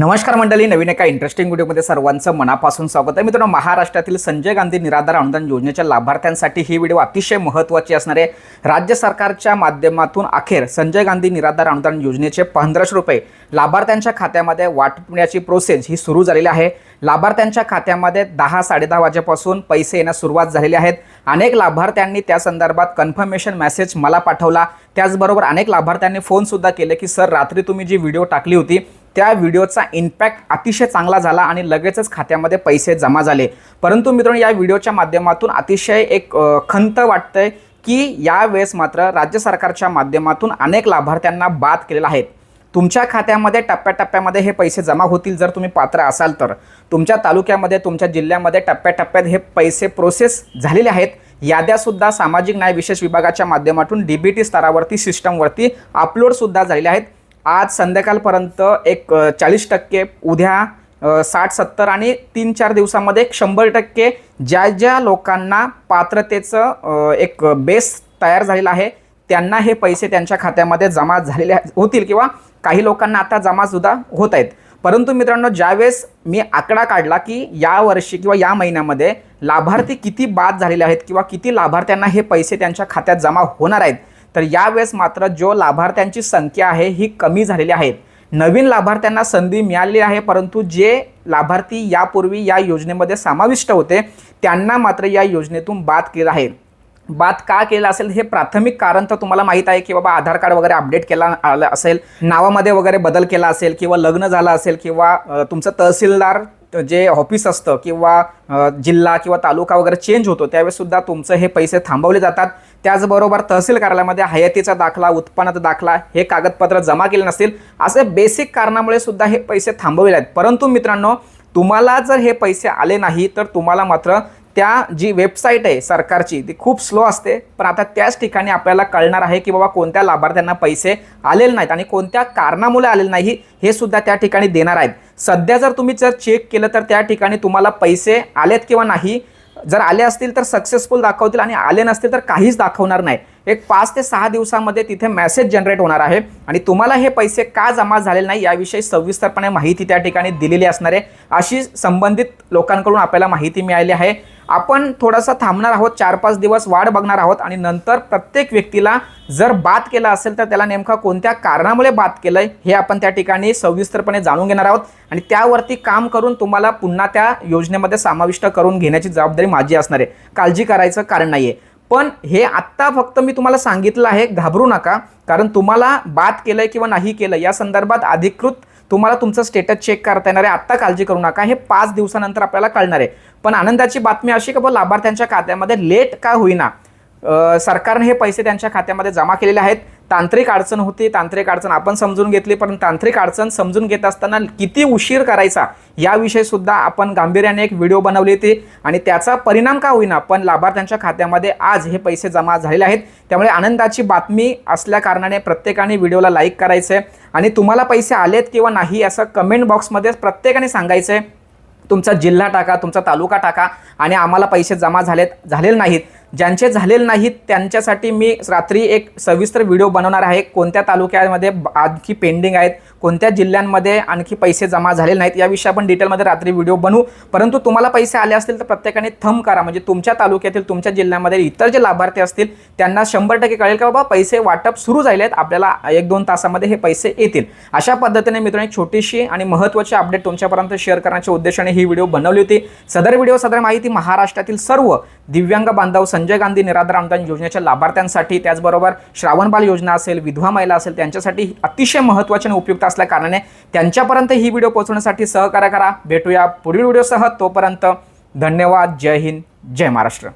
नमस्कार मंडळी नवीन एका इंटरेस्टिंग व्हिडिओमध्ये सर्वांचं मनापासून स्वागत आहे. मित्रांनो महाराष्ट्रातील संजय गांधी निराधार अनुदान योजनेच्या लाभार्थ्यांसाठी ही व्हिडिओ अतिशय महत्त्वाची असणार आहे. राज्य सरकारच्या माध्यमातून अखेर संजय गांधी निराधार अनुदान योजनेचे पंधराशे रुपये लाभार्थ्यांच्या खात्यामध्ये वाटण्याची प्रोसेस ही सुरू झालेली आहे. लाभार्थ्यांच्या खात्यामध्ये दहा साडेदहा वाजेपासून पैसे येण्यास सुरुवात झालेली आहेत. अनेक लाभार्थ्यांनी त्या संदर्भात कन्फर्मेशन मेसेज मला पाठवला. त्याचबरोबर अनेक लाभार्थ्यांनी फोनसुद्धा केले की सर रात्री तुम्ही जी व्हिडिओ टाकली होती त्या व्हिडिओचा इम्पॅक्ट अतिशय चांगला झाला आणि लगेचच खात्यामध्ये पैसे जमा झाले. परंतु मित्रांनो या व्हिडिओच्या माध्यमातून अतिशय एक खंत वाटतंय की यावेळेस मात्र राज्य सरकारच्या माध्यमातून अनेक लाभार्थ्यांना बाद केलेला आहेत तुमच्या खात्यामध्ये टप्प्याटप्प्यामध्ये हे पैसे जमा होतील जर तुम्ही पात्र असाल तर. तुमच्या तालुक्यामध्ये तुमच्या जिल्ह्यामध्ये टप्प्याटप्प्यात हे पैसे प्रोसेस झालेले आहेत. याद्यासुद्धा सामाजिक न्याय विशेष विभागाच्या माध्यमातून डी बी टी स्तरावरती सिस्टमवरती अपलोडसुद्धा झालेले आहेत. आज संध्याकाळपर्यंत एक चाळीस टक्के उद्या साठ सत्तर आणि तीन चार दिवसामध्ये एक शंभर टक्के ज्या ज्या लोकांना पात्रतेचं एक बेस तयार झालेला आहे त्यांना हे पैसे त्यांच्या खात्यामध्ये जमा झालेले होतील किंवा काही लोकांना आता जमासुद्धा होत आहेत. परंतु मित्रांनो ज्यावेळेस मी आकडा काढला की या वर्षी किंवा या महिन्यामध्ये लाभार्थी किती बाद झालेले आहेत किंवा किती लाभार्थ्यांना हे पैसे त्यांच्या खात्यात जमा होणार आहेत तर यावेळेस मात्र जो लाभार्थ्यांची संख्या आहे ही कमी झालेली आहे. नवीन लाभार्थ्यांना संधी मिळाली आहे परंतु जे लाभार्थी यापूर्वी या योजनेमध्ये समाविष्ट होते त्यांना मात्र या योजनेतून बाद केलं आहे. बाद का केलं असेल हे प्राथमिक कारण तर तुम्हाला माहीत आहे की बाबा आधार कार्ड वगैरे अपडेट केला आलं असेल नावामध्ये वगैरे बदल केला असेल किंवा लग्न झालं असेल किंवा तुमचं तहसीलदार जे ऑफिस असतं किंवा जिल्हा किंवा तालुका वगैरे चेंज होतो त्यावेळेस सुद्धा तुमचं हे पैसे थांबवले जातात. त्याचबरोबर तहसील कार्यालयामध्ये हयातीचा दाखला उत्पन्नाचा दाखला हे कागदपत्र जमा केले नसतील. असे बेसिक कारणामुळे सुद्धा हे पैसे थांबवले आहेत. परंतु मित्रांनो तुम्हाला जर हे पैसे आले नाही तर तुम्हाला मात्र त्या जी वेबसाईट आहे सरकारची ती खूप स्लो असते. पण आता त्याच ठिकाणी आपल्याला कळणार आहे की बाबा कोणत्या लाभार्थ्यांना पैसे आलेले नाहीत आणि कोणत्या कारणामुळे आलेले नाही हे सुद्धा त्या ठिकाणी देणार आहेत. सध्या जर तुम्ही जर चेक केलं तर त्या ठिकाणी तुम्हाला पैसे आलेत किंवा नाही जर आले असतील तर सक्सेसफुल दाखवतील आणि आले नसतील तर काहीच दाखवणार नाही. एक पाच ते सहा दिवसामध्ये तिथे मेसेज जनरेट होणार आहे. आणि तुम्हाला हे पैसे का जमा झालेले नाही याविषयी सविस्तरपणे माहिती त्या ठिकाणी दिलेली असणार आहे. अशी संबंधित लोकांकडून आपल्याला माहिती मिळाली आहे. आपण थोडासा थांबणार आहोत चार पाच दिवस वाढ बघणार आहोत आणि नंतर प्रत्येक व्यक्तीला जर बाद केला असेल तर त्याला नेमका कोणत्या कारणामुळे बाद केलंय हे आपण त्या ठिकाणी सविस्तरपणे जाणून घेणार आहोत. आणि त्यावरती काम करून तुम्हाला पुन्हा त्या योजनेमध्ये समाविष्ट करून घेण्याची जबाबदारी माझी असणार आहे. काळजी करायचं कारण नाहीये. पण हे आत्ता फक्त मी तुम्हाला सांगितलं आहे घाबरू नका. कारण तुम्हाला बाद केलंय किंवा नाही केलं या संदर्भात अधिकृत तुम्हाला तुमचं स्टेटस चेक करता येणार आहे. आत्ता काळजी करू नका. हे पाच दिवसानंतर आपल्याला कळणार आहे. पण आनंदाची बातमी अशी का बा लाभार्थ्यांच्या खात्यामध्ये लेट का होईना? सरकारने हे पैसे त्यांच्या खात्यामध्ये जमा केलेले आहेत. तांत्रिक अडचण होती तांत्रिक अडचण आपण समजून घेतली पण तांत्रिक अडचण समजून घेत असताना किती उशीर करायचा याविषयी सुद्धा आपण गांभीर्याने एक व्हिडिओ बनवली होती आणि त्याचा परिणाम का होईना पण लाभार्थ्यांच्या खात्यामध्ये आज हे पैसे जमा झालेले आहेत. त्यामुळे आनंदाची बातमी असल्या कारणाने प्रत्येकाने व्हिडिओला लाईक करायचं आहे आणि तुम्हाला पैसे आलेत किंवा नाही असं कमेंट बॉक्समध्ये प्रत्येकाने सांगायचं आहे तुमचा जिल्हा टाका तुमचा तालुका टाका आणि आम्हाला पैसे जमा झालेत झालेले नाहीत. ज्यांचे झालेले नाहीत त्यांच्यासाठी मी रात्री एक सविस्तर व्हिडिओ बनवणार आहे. कोणत्या तालुक्यामध्ये आणखी पेंडिंग आहेत कोणत्या जिल्ह्यांमध्ये आणखी पैसे जमा झालेले नाहीत याविषयी आपण डिटेलमध्ये रात्री व्हिडिओ बनवू. परंतु तुम्हाला पैसे आले असतील तर प्रत्येकाने थंब करा. म्हणजे तुमच्या तालुक्यातील तुमच्या जिल्ह्यामध्ये इतर जे लाभार्थी असतील त्यांना शंभर टक्के कळेल की बाबा पैसे वाटप सुरू झाले आहेत. आपल्याला एक दोन तासामध्ये हे पैसे येतील. अशा पद्धतीने मित्रांनो एक छोटीशी आणि महत्त्वाची अपडेट तुमच्यापर्यंत शेअर करण्याच्या उद्देशाने ही व्हिडिओ बनवली होती. सदर व्हिडिओ सदर माहिती महाराष्ट्रातील सर्व दिव्यांग बांधव संजय गांधी निराधार अनुदान योजनेच्या लाभार्थ्यांसाठी त्याचबरोबर श्रावणबाल योजना असेल विधवा महिला असेल त्यांच्यासाठी अतिशय महत्त्वाचे आणि उपयुक्त असल्या कारणाने त्यांच्यापर्यंत ही व्हिडिओ पोहोचवण्यासाठी सहकार्य करा. भेटूया पुढील व्हिडिओसह. तोपर्यंत धन्यवाद. जय हिंद. जय महाराष्ट्र.